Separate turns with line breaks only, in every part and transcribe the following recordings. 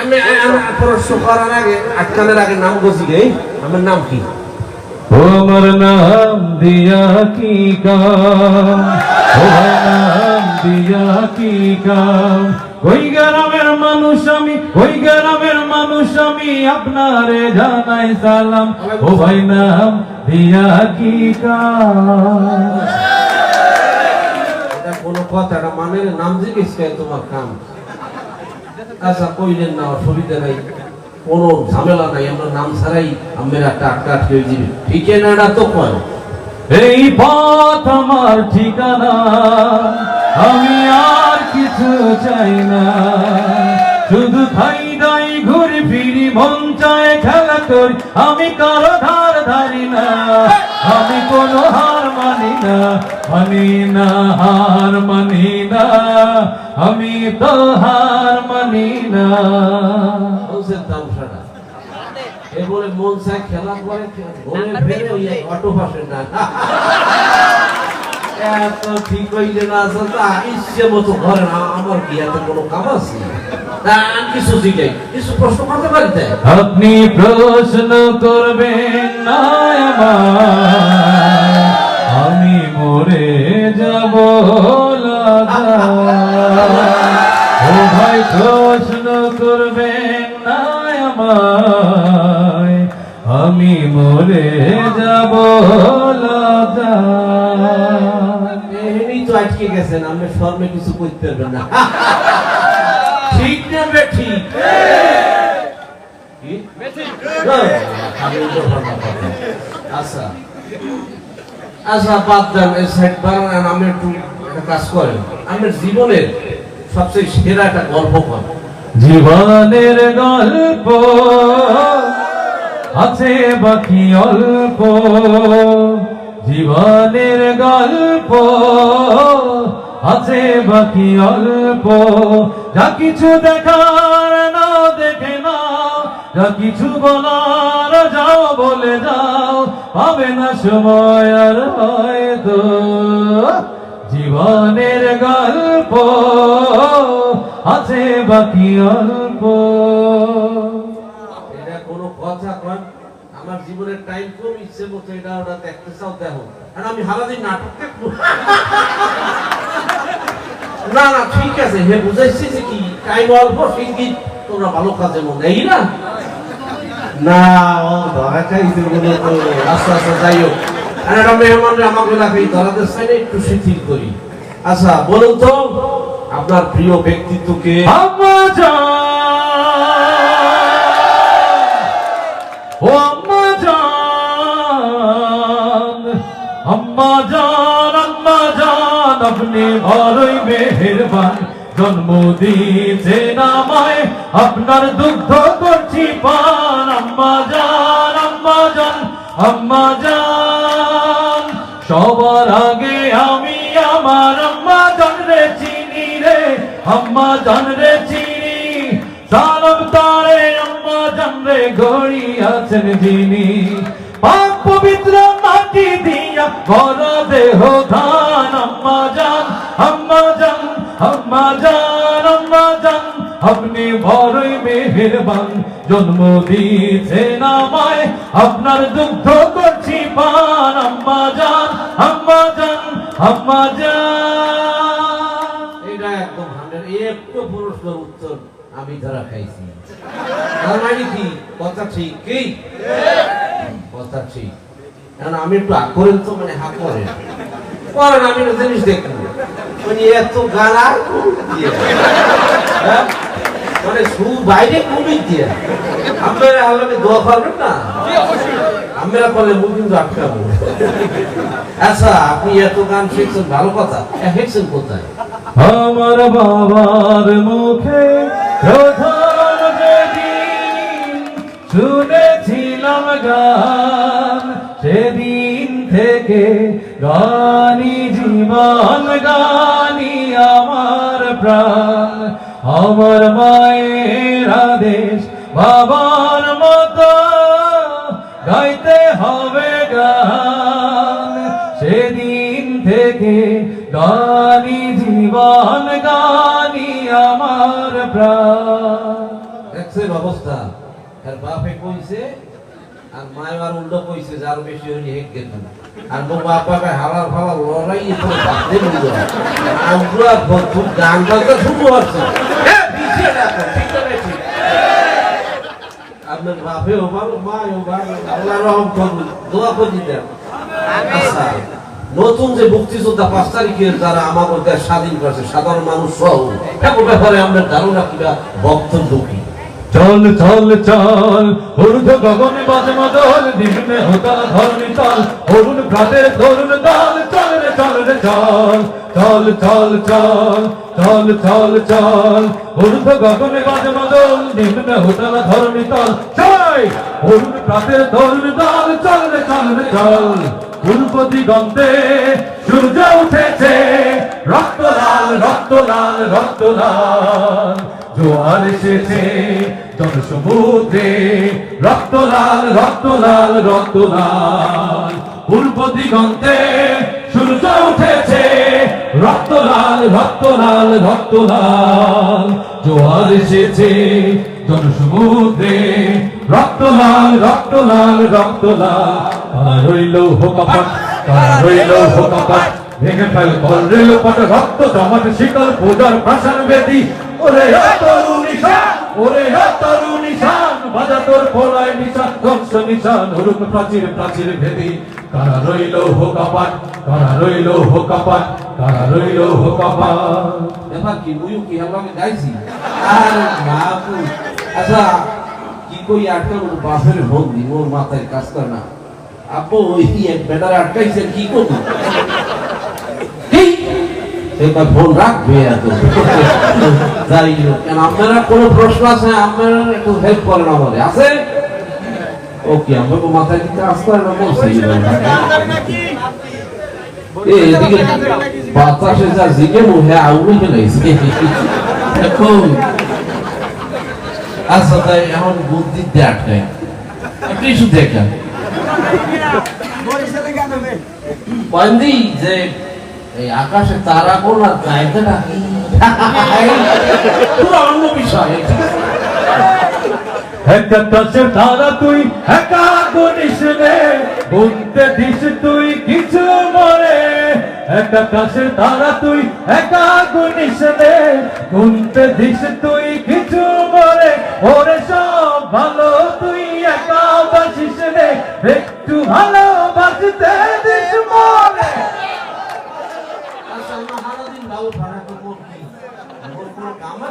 আমি আমি প্রশ্ন করার আগে আটকানের আগে নাম বলছি রে আমার নাম কি?
তোমার নাম দিয়া কি কাম? নাম দিয়া কি কাম? ওই গ্রামের মানুষ আমি ওই গ্রামের মানুষ আমি আপনারে জানাই সালাম। ও ভাই নাম দিয়া কি কাম?
এটা কোনো কথাটা মানে নাম জিজ্ঞেস তোমার কাম। আচ্ছা কইলেন না অসুবিধা নাই কোনো ঝামেলা নাই, আমরা নাম ছাড়াই আমরা টাকা আটকে দিবি ঠিকানাটা তো কয়?
এই পথ আমার ঠিকানা, আমি আর কিছু চাই না। শুধু খাই দাই ঘুরি ফিরি মন চায় খেলা করি। আমি কারও ধার ধারি না আমি কোনো হার মানি না মানি না হার মানি না আমি তো হার মানি না।
বলছেন তামসাটা। এ বলে মন চায় খেলা করে ঘুরে ফিরে ওই অটো পাশে না। পারি
আপনি প্রশ্ন করবেন না আমি মরে যাব ভাই, প্রশ্ন করবেন না আমি মরে যাব
এমনি তো আটকে গেছেন আমি শর্মে কিছু করতে পারবেন না। ঠিক না বে ঠিক? আমি। আচ্ছা। আচ্ছা বাদ দেন, এই সাইড বাড়ান আমি একটু কাজ করেন আমার জীবনের সবচেয়ে সেরা একটা গল্প করেন
জীবনের গল্প আছে বাকি অল্প? জীবনের গল্প আছে বাকি অল্প। যা কিছু দেখার না দেখে না যা কিছু বলার যাও, বলে যাও। হবে না সময় আর হয়তো। জীবনের গল্প আছে বাকি অল্প।
জীবনের টাইম কম, ইচ্ছে মতো এটা ওটা দেখতে চাও, দেখো। আর আমি হারাদিন নাটক দেখব। না না, ঠিক আছে, হে, বুঝাইছি যে কি টাইম অল্প সংগীত তোমরা ভালো কাজে মন। এই না? আচ্ছা বলুন তো, আপনার প্রিয় ব্যক্তিত্বকে?
জান। আপনি বড়ই মেহেরবান। জন্ম দিয়েছেন আমায়, আপনার দুগ্ধ করছি পান। আম্মা জান আম্মা জান আম্মা জান সবার আগে আমি আমার আম্মা জান রে চিনি রে, আম্মা জান রে চিনি। সালাম তারে আম্মা জান রে গড়ি আছেন যিনি। পাক পবিত্র মাটি দিয়া দেহ ধান, আম্মা জান আম্মা জান আম্মা জান আম্মা জান। আপনি বড়ই মেহেরবান, জন্ম আপনার দুগ্ধ করছি পান আম্মা জান আম্মা জান আম্মা জান।
এটা একদম হান্ড্রেড একটু পুরস্কার উত্তর আমি ধরা খাইছি। তার মানে কি কথা ঠিক কি কথা ঠিক কারণ আমি একটু করেন তো মানে হা করেন। করেন আমি একটা জিনিস দেখব মানে এত গালা হ্যাঁ? মানে সু বাইরে কমে দিয়ে। আপনারা আমাকে দোয়া করবেন না? আমরা কিন্তু আটকাবো। আচ্ছা আপনি এত গান শিখছেন ভালো কথা। শিখছেন কোথায়?
আমার বাবার মুখে শুনেছিলাম গান সেদিন থেকে গানি জীবন গানি আমার প্রাণ। আমার মায়ের আদেশ বাবার মতো গাইতে হবে গান। সেদিন থেকে গানি জীবন গানি আমার প্রাণ।
অবস্থা। আর বাপে কইছে আর মায় আর উল্টো কইছে যার বেশি হইলে হেক গেল আর মোর বাপাকে হালার ফালার লড়াই করে বাঁধতে বলল আমরা খুব গান শুরু হচ্ছে হ্যাঁ, না? আপনার বাপে ও ভালো মা ও ভালো আল্লাহ রহম করুন দোয়া করে দেন। আচ্ছা, নতুন যে মুক্তিযোদ্ধা পাঁচ তারিখের যারা আমাদের দেশ স্বাধীন করেছে সাধারণ মানুষ সহ এখন ব্যাপারে আমরা ধারণা কিবা বক্তব্য কি?
চল চল চল। ঊর্ধ্ব গগনে বাজে মদল নিম্নে হোতাল ধরণি তল। অরুণ প্রাতের তরুণ দল চল রে চল রে, চল। চল চল চল চল চল চল। ঊর্ধ্ব গগনে বাজে মদল নিম্নে হোতাল ধরণি তল। জয় অরুণ প্রাতের তরুণ দল চল রে চল রে, চল। পূর্ব দিগন্তে সূর্য উঠেছে। রক্ত লাল রক্ত লাল রক্ত লাল। জোয়ার এসেছে। জনসমুদ্রে রক্ত লাল রক্ত লাল রক্ত লাল। পূর্ব দিগন্তে সূর্য উঠেছে, রক্ত লাল রক্ত লাল রক্ত লাল। জোয়ার এসেছে জনসমুদ্রে, রক্ত লাল রক্ত লাল রক্ত লাল। রইল হোকাপাট রইল হোকাপাট ভেঙে ফেল কল রেল পট রক্ত জমাট শিকল পূজার প্রাসান বেদি। ওরে তরুণী ওরে ও তরুণী শান বাজা তোর ফলায় নিশান, ধ্বংস নিশান হুরুক প্রাচীর প্রাচীর ভেদি। কারা রইল হোকাপাট কারা রইল হোকাপাট কারা রইল হোকাপাট
ব্যাপার কি মুইও কি হালামে গাইছি আর বাবু আচ্ছা কি কই আটকা মোর বাপের বন্দি মোর মাথায় কাজ করে না। আপু ওই এক বেটার আটকাইছেন কি করব? সেটা ফোন রাখবে এত হোক কেন আপনারা কোনো প্রশ্ন আছে আপনারা একটু হেল্প করেন আমাদের আছে? ওকে আমাকে মাথায় কি কাজ করে না বলছি। এদিকে বাতাসে যা জিগে মুহে আউলি ফেলাইছে এখন আচ্ছা তাই এখন বুদ্ধিতে আটকায় আপনি শুধু দেখেন। বন্দি যে এই আকাশে তারা কোন আর পুরো অন্য বিষয়
একটা তুই একা গুনিস রে গুনতে দিস তুই কিছু মরে। একটা কাছের তারা তুই একা গুনিস রে গুনতে দিস তুই কিছু মরে। ওরে সব ভালো তুই একা বাসিস রে একটু ভালো বাঁচতে দিস মরে
আচ্ছা আমরা সারাদিন বাবু ভাড়া করব কি মোর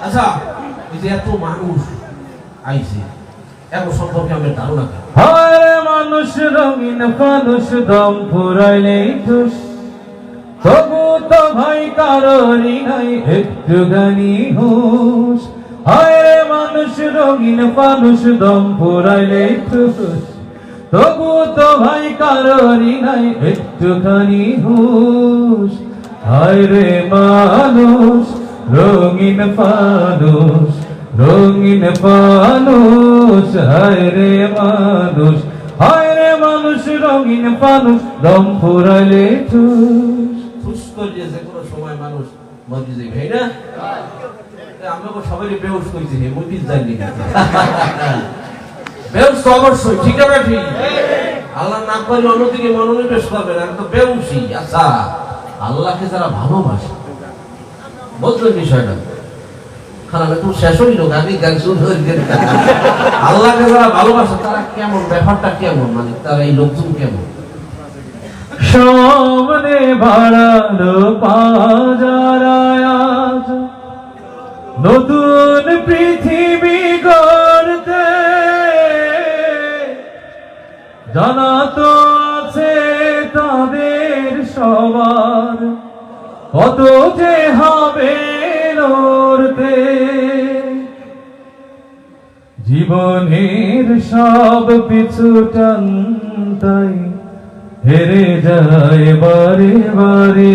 আচ্ছা মানুষ
মানুষ, রঙিন ফানুষ দম তবু তো ভাই নাই মানুষ, রঙিন ফানুষ দম ঠুস। তবু তো ভাই কারোরই নাই একটুখানি হুস হায় রে মানুষ রঙিন ফানুষ রঙিন ফানুষ হায় রে মানুষ। হায় রে মানুষ রঙিন ফানুষ দম ফুরাইলে ঠুস।
ফুস করিয়ে যে কোনো সময় মানুষ যাবে তাই না? আমরা সবাই বেউস হে মুই জানি অবশ্যই, ঠিক আছে ঠিক আল্লাহ না অন্যদিকে মনোনিবেশ তো আচ্ছা। আল্লাহকে যারা ভালোবাসে বুঝলেন বিষয়টা তারা কেমন? ব্যাপারটা কেমন? মানে তারা এই লোকজন কেমন?
সামনে বাড়ালো পাজারায় নতুন পৃথিবী জানা তো আছে তাদের সবার। কত যে হবে জীবনের সব পিছু টানতাই হেরে যায় বারে বারে।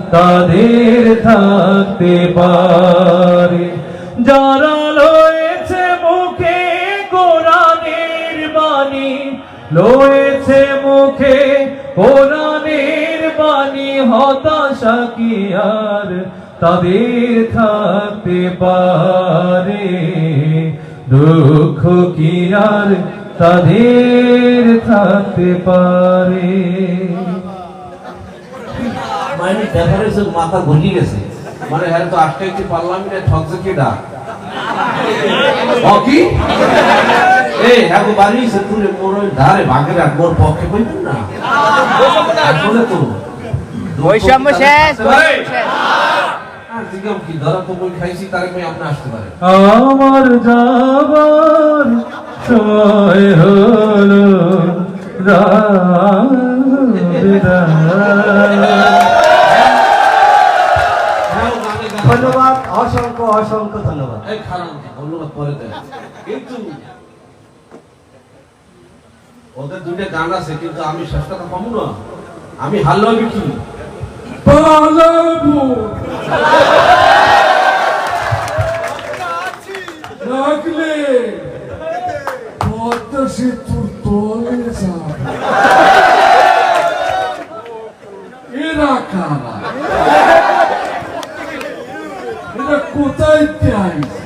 তাদের থাকতে পারে। যারা লয়েছে মুখে কোরআনের বাণী লয়েছে মুখে কোরআনের বাণী, হতাশা কি আর তাদের থাকতে পারে? দুঃখ কি আর তাদের থাকতে পারে?
মানে মাথা ঘুরি গেছে। মানে হ্যাঁ তো আটকাইতে পারলাম না ঠকছে কি ডাক কি এই হ্যাঁ গো বাড়ি সে তুলে মোর ধারে ভাগের আর মোর পক্ষে কইতেন না? আসলে তো।
বৈষম্য শেষ
আসতে
আমার যাবার সময় হলো
গান।
ধন্যবাদ অসংখ্য অসংখ্য ধন্যবাদ।
ধন্যবাদ পরে কিন্তু ওদের দুইটা গান আছে কিন্তু আমি শেষ কথা পাবো না। আমি হাল্লা বিকি।
পালাবো রাখলে পদ্মা সেতুর তলে যাবে। এরা কারা এরা কোথায় চাইছে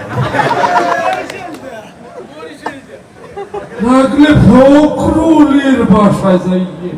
রাখলে ফখরুলের বাসায় যাইয়ে